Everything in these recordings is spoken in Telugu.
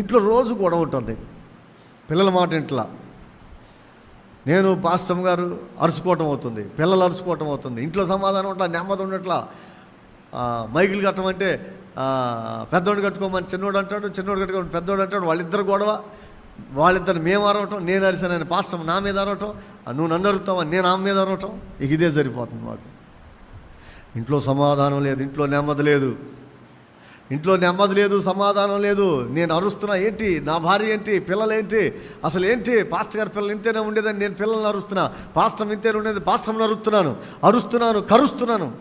ఇంట్లో రోజు గొడవ ఉంటుంది. పిల్లల మాట ఇంట్లో. నేను పాస్టమ్ గారు అరుచుకోవటం అవుతుంది. పిల్లలు అరుచుకోవటం అవుతుంది. ఇంట్లో సమాధానం ఉంటా నెమ్మది ఉండట్లా. మైకిల్ కట్టమంటే పెద్దోడు కట్టుకోమని చిన్నోడు అంటాడు చిన్నోడు కట్టుకోమని పెద్దోడు అంటాడు. వాళ్ళిద్దరు గొడవ. వాళ్ళిద్దరు మేము అరవటం నేను అరిసానని పాస్టమ్ నా మీద అరవటం నువ్వు నన్ను అరుతావా నేను ఆమె మీద అరవటం. ఇక ఇదే సరిపోతుంది మాకు. ఇంట్లో సమాధానం లేదు ఇంట్లో నెమ్మది లేదు. ఇంట్లో నెమ్మది లేదు సమాధానం లేదు. నేను అరుస్తున్నా ఏంటి? నా భార్య ఏంటి? పిల్లలు ఏంటి? అసలు ఏంటి? పాస్టర్ గారి పిల్లలు ఇంతేనే ఉండేదని నేను పిల్లల్ని అరుస్తున్నా. పాస్టర్ ఇంతేనే ఉండేది పాస్టర్ని అరుస్తున్నాను. అరుస్తున్నాను కరుస్తున్నాను.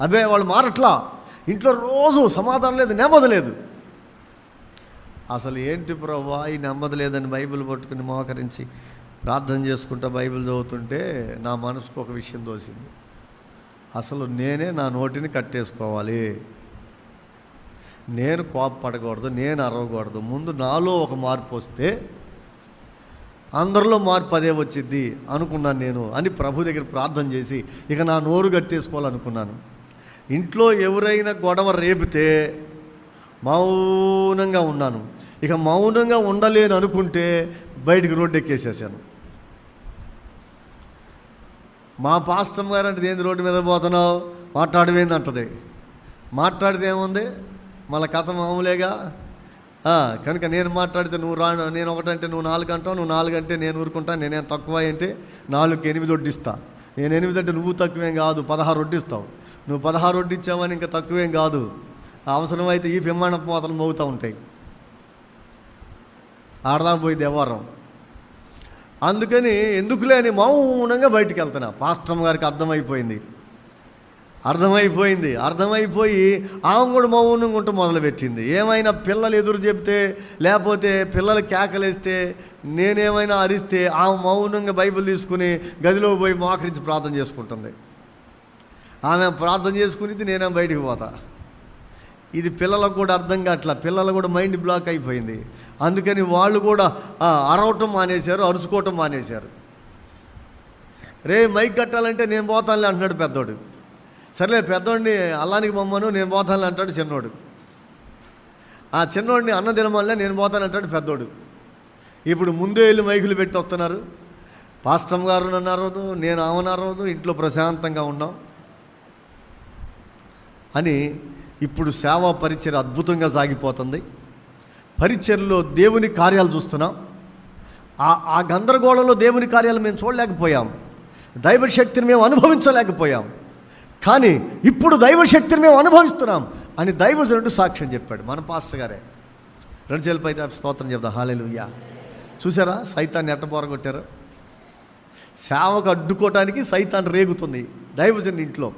అదే వాళ్ళు మారట్లా? ఇంట్లో రోజు సమాధానం లేదు నెమ్మది లేదు. అసలు ఏంటి ప్రభా ఈ నెమ్మది లేదని బైబిల్ పట్టుకుని మోకరించి ప్రార్థన చేసుకుంటా బైబిల్ చదువుతుంటే నా మనసుకు ఒక విషయం దోసింది అసలు నేనే నా నోటిని కట్టేసుకోవాలి. నేను కోపపడకూడదు నేను అరవకూడదు. ముందు నాలో ఒక మార్పు వస్తే అందరిలో మార్పు అదే వచ్చింది అనుకున్నాను నేను అని ప్రభు దగ్గర ప్రార్థన చేసి ఇక నా నోరు కట్టేసుకోవాలనుకున్నాను. ఇంట్లో ఎవరైనా గొడవ రేపితే మౌనంగా ఉన్నాను. ఇక మౌనంగా ఉండలేను అనుకుంటే బయటికి రోడ్డు ఎక్కేసేసాను. మా పాస్టమ్ గారు అంటే ఏంది రోడ్డు మీద పోతున్నావు? మాట్లాడవేంది? అంటది. మాట్లాడితే ఏముంది? మళ్ళీ కథ మామూలేగా? కనుక నేను మాట్లాడితే నువ్వు రాను నేను ఒకటంటే నువ్వు నాలుగు అంటావు నువ్వు నాలుగు అంటే నేను ఊరుకుంటాను నేనేం తక్కువ అంటే నాలుగు ఎనిమిది వడ్డిస్తా. నేను ఎనిమిది అంటే నువ్వు తక్కువేం కాదు పదహారు వడ్డిస్తావు. నువ్వు పదహారు వడ్డిచ్చావని ఇంకా తక్కువేం కాదు. అవసరమైతే ఈ పిమ్మాణ పోతలు మోగుతూ ఉంటాయి. ఆడదాం పోయి దేవారం. అందుకని ఎందుకులే అని మౌనంగా బయటికి వెళ్తున్నా. పాస్టమ్ గారికి అర్థమైపోయింది. అర్థమైపోయింది అర్థమైపోయి ఆమె కూడా మౌనంగా ఉంటూ మొదలుపెట్టింది. ఏమైనా పిల్లలు ఎదురు చెప్తే లేకపోతే పిల్లలు కేకలేస్తే నేనేమైనా అరిస్తే ఆమె మౌనంగా బైబిల్ తీసుకుని గదిలో పోయి మోకరించి ప్రార్థన చేసుకుంటుంది. ఆమె ప్రార్థన చేసుకునేది నేనే బయటికి పోతా. ఇది పిల్లలకు కూడా అర్థం కావట్లా పిల్లలు కూడా మైండ్ బ్లాక్ అయిపోయింది. అందుకని వాళ్ళు కూడా అరవటం మానేశారు అరుచుకోవటం మానేశారు. రే మైక్ కట్టాలంటే నేను పోతానులే అంటున్నాడు పెద్దోడు. సర్లే పెద్దోడిని అల్లానికి బొమ్మను నేను పోతాను అంటాడు చిన్నోడు. ఆ చిన్నోడిని అన్న తినమల్లే నేను పోతాను అంటాడు పెద్దోడు. ఇప్పుడు ముందే వెళ్ళి మైకులు పెట్టి వస్తున్నారు. పాస్టమ్ గారు నన్ను అరవదు నేను ఆమెను అరవదు ఇంట్లో ప్రశాంతంగా ఉన్నాం. అని ఇప్పుడు సేవా పరిచయ అద్భుతంగా సాగిపోతుంది. పరిచయలో దేవుని కార్యాలు చూస్తున్నాం. ఆ ఆ గందరగోళంలో దేవుని కార్యాలు మేము చూడలేకపోయాం. దైవశక్తిని మేము అనుభవించలేకపోయాం. కానీ ఇప్పుడు దైవశక్తిని మేము అనుభవిస్తున్నాం అని దైవజనుడు సాక్ష్యం చెప్పాడు. మన పాస్టర్ గారే. రెండు చేతులపై అయితే స్తోత్రం చెప్తాం హాలేలుయ్యా చూసారా సైతాన్ని ఎట్టబోరగొట్టారు సేవకు అడ్డుకోవటానికి సైతాన్ రేగుతుంది దైవజన్ ఇంట్లో.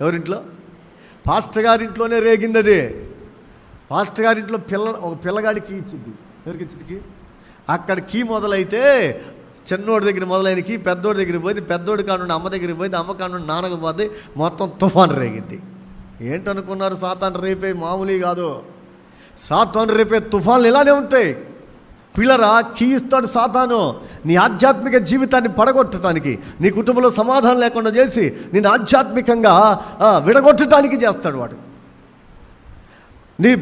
ఎవరింట్లో? పాస్టర్ గారి ఇంట్లోనే రేగింది అది పాస్టర్ గారి ఇంట్లో పిల్ల ఒక పిల్లగాడి కీ ఇచ్చింది. ఎవరికి ఇచ్చింది కీ? అక్కడ కీ మొదలైతే చిన్నోడి దగ్గర మొదలైనకి పెద్దోడి దగ్గరికి పోయింది పెద్దోడి కానుండి అమ్మ దగ్గరికి పోయింది అమ్మ కానుండి నాన్నకు పోతే మొత్తం తుఫాన్ రేగింది ఏంటనుకున్నారు సాతాన్ రేపే? మామూలు కాదు. సాతాన్ రేపే తుఫాన్లు ఇలానే ఉంటాయి. పిల్లరా కీ ఇస్తాడు సాతాను. నీ ఆధ్యాత్మిక జీవితాన్ని పడగొట్టడానికి నీ కుటుంబంలో సమాధానం లేకుండా చేసి నేను ఆధ్యాత్మికంగా విడగొట్టడానికి చేస్తాడు వాడు. నీ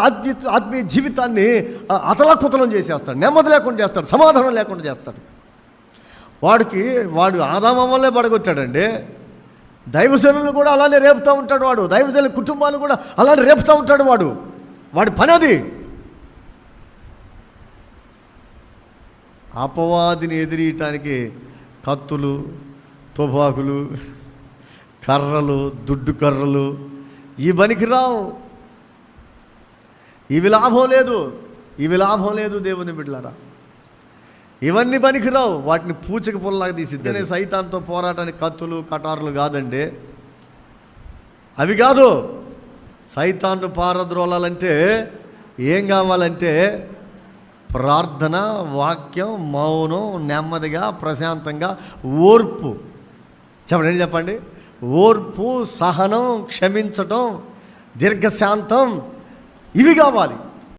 ఆత్మీయ ఆత్మీయ జీవితాన్ని ఆ, అతలాకుతలం చేసేస్తాడు. నెమ్మది లేకుండా చేస్తాడు. సమాధానం లేకుండా చేస్తాడు. వాడికి వాడు ఆదామం వల్లే పడగొట్టాడండి. దైవజనులను కూడా అలానే రేపుతూ ఉంటాడు వాడు. దైవజనుల కుటుంబాలు కూడా అలానే రేపుతూ ఉంటాడు వాడు. వాడి పని అది అపవాదిని ఎదిరియటానికి కత్తులు తుబాకులు కర్రలు దుడ్డు కర్రలు ఈ పనికి రావు. ఇవి లాభం లేదు. ఇవి లాభం లేదు దేవుని బిడ్డలారా. ఇవన్నీ పనికిరావు. వాటిని పూచక పుల్లలాగా తీసిద్ది సైతాన్తో పోరాటానికి కత్తులు కటారులు కాదండి. అవి కాదు సైతాన్ను పారద్రోలాలంటే ఏం కావాలంటే ప్రార్థన వాక్యం మౌనం నెమ్మదిగా ప్రశాంతంగా ఓర్పు. చెప్పండి చెప్పండి? ఓర్పు సహనం క్షమించటం దీర్ఘశాంతం ఇవి కావాలి.